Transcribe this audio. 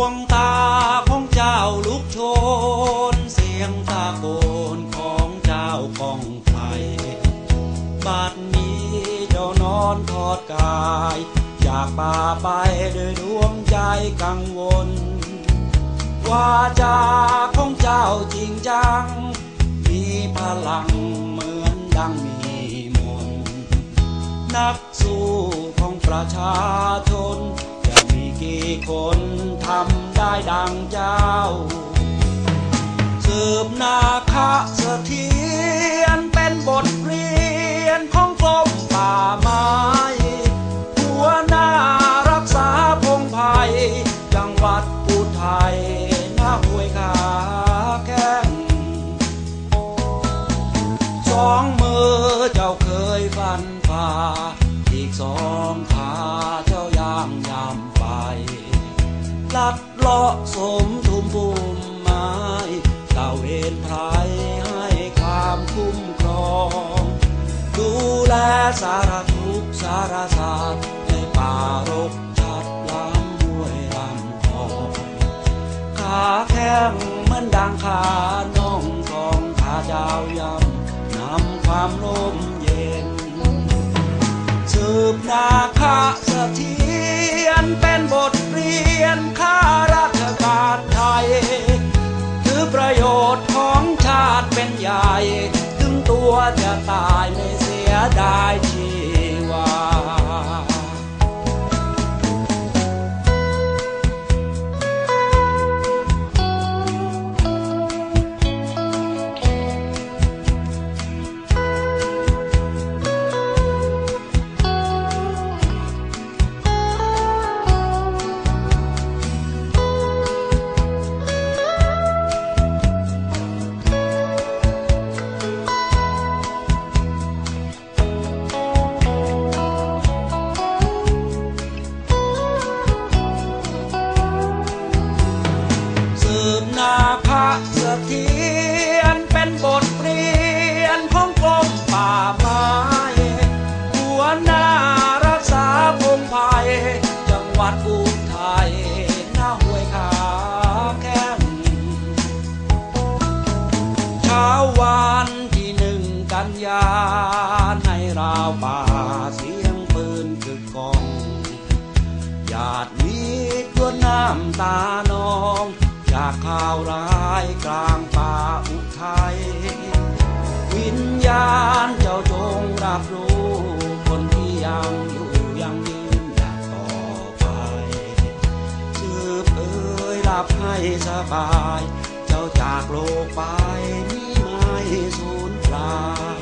วงตาของเจ้าลุกโชน เสียงตะโกนของเจ้าของไฟบัดนี้เจ้านอนทอดกาย จากป่าไปด้วยดวงใจกังวล ว่าจาของเจ้าจริงจัง มีพลังเหมือนดังมีมน นักสู้ของประชาชน กี่คนทำได้ดังเจ้า สืบนาคเสถียรเป็นบทเรียนของกรมป่าไม้หัวหน้ารักษาพงไพ่จังหวัดอุทัยนาห้วยขาแข้งสองมือเจ้าเคยฟันฝ่าอีกสอง ไป ลัดเลาะสมทุมภูมิไม้ตะเวนไพรให้ความคุ้มครอง ดูแลสารทุกสารสาสตร์ในป่ารกชัดล้ำห้วยลำคลองขาแข้งเหมือนดังขาน้องทองขาเจ้ายำนำความลมเย็นสืบนา คันยาในราวป่าเสียงปืนกึกกองญาติมิตรล้วนน้ำตานอง จากข่าวร้ายกลางป่าอุทัยวิญญาณเจ้าจงรับรู้คนที่ยังอยู่ยังยืนหยัดต่อไปสืบเอ่ยหลับให้สบาย เจ้าจากโลกไปนี่ไม่สู fly.